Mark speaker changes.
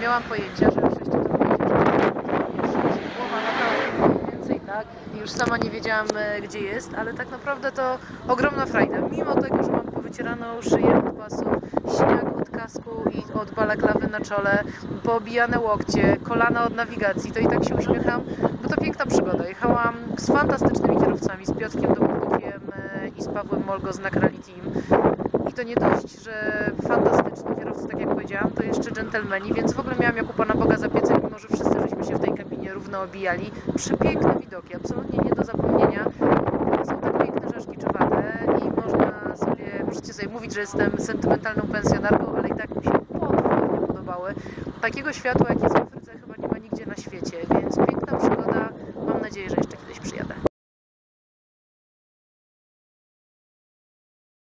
Speaker 1: miałam pojęcia, że przejście to będzie, że głowa latała mniej więcej, tak? I już sama nie wiedziałam, e, gdzie jest, ale tak naprawdę to ogromna frajda. Mimo tego, że mam powycieraną szyję od pasów, śnieg od kasku i od balaklawy na czole, poobijane łokcie, kolana od nawigacji, to i tak się uśmiecham, bo to piękna przygoda. Jechałam z fantastycznymi kierowcami, z Piotrkiem Dominukiem e, i z Pawłem Molgo z Nakrali Team. I to nie dość, że fantastyczni kierowcy, to jeszcze dżentelmeni, więc w ogóle miałam jak u Pana Boga za piecem, mimo że wszyscy żeśmy się w tej kabinie równo obijali. Przepiękne widoki, absolutnie nie do zapomnienia. Są tak piękne rzeszki czowate i można sobie, możecie sobie mówić, że jestem sentymentalną pensjonarką, ale i tak mi się potwornie podobały. Takiego światła, jak jest